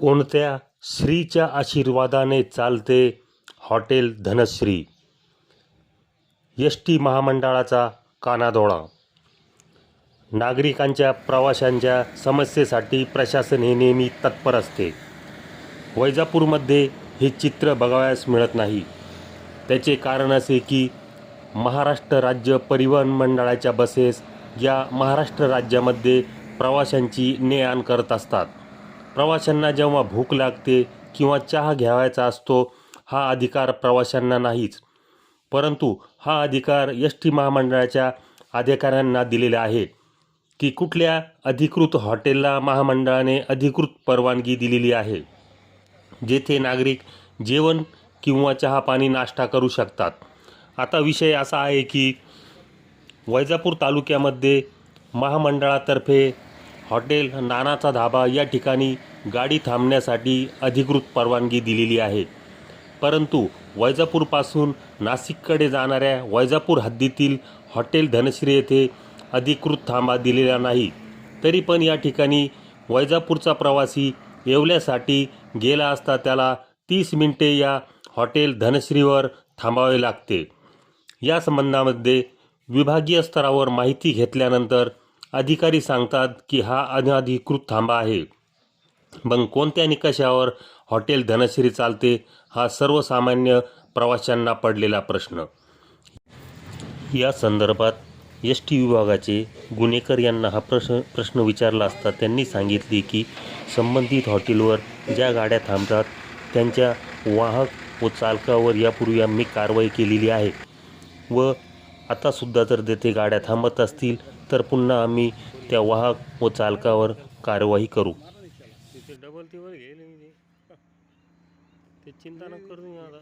कोणत्या श्रीच्या आशीर्वादाने चालते हॉटेल धनश्री? एस टी महामंडळाचा कानादोळा. नागरिकांच्या प्रवाशांच्या समस्येसाठी प्रशासन हे नेहमी तत्पर असते. वैजापूरमध्ये हे चित्र बघावयास मिळत नाही. त्याचे कारण असे की महाराष्ट्र राज्य परिवहन मंडळाच्या बसेस या महाराष्ट्र राज्यामध्ये प्रवाशांची ने आण करत असतात. प्रवाशांना जेव्हा भूक लागते किंवा चहा घ्यावायचा असतो हा अधिकार प्रवाशांना नाहीच. परंतु हा अधिकार एस टी महामंडळाच्या अधिकाऱ्यांना दिलेला आहे की कुठल्या अधिकृत हॉटेलला महामंडळाने अधिकृत परवानगी दिलेली आहे जेथे नागरिक जेवण किंवा चहा पाणी नाश्ता करू शकतात. आता विषय असा आहे की वैजापूर तालुक्यामध्ये महामंडळातर्फे हॉटेल नानाचा धाबा या ठिकाणी गाडी थांबण्यासाठी अधिकृत परवानगी दिलेली आहे. परंतु वैजापूरपासून नाशिककडे जाणाऱ्या वैजापूर हद्दीतील हॉटेल धनश्री येथे अधिकृत थांबा दिलेला नाही. तरी पण या ठिकाणी वैजापूरचा प्रवासी येवल्यासाठी गेला असता त्याला तीस मिनिटे या हॉटेल धनश्रीवर थांबावे लागते. या संबंधामध्ये विभागीय स्तरावर माहिती घेतल्यानंतर अधिकारी सांगतात की हा अनधिकृत थांबा आहे. मग कोणत्या निकषावर हॉटेल धनश्री चालते हा सर्वसामान्य प्रवाशांना पडलेला प्रश्न. या संदर्भात एस टी विभागाचे गुन्हेकर यांना हा प्रश्न प्रश्न विचारला असता त्यांनी सांगितले की संबंधित हॉटेलवर ज्या गाड्या थांबतात त्यांच्या वाहक व चालकावर यापूर्वी आम्ही कारवाई केलेली आहे व आतासुद्धा जर तेथे गाड्या थांबत असतील तर पुन्हा आम्ही त्या वाहक व चालकावर कारवाई करू. डबल टीवर घेईल ते चिंता न करून आता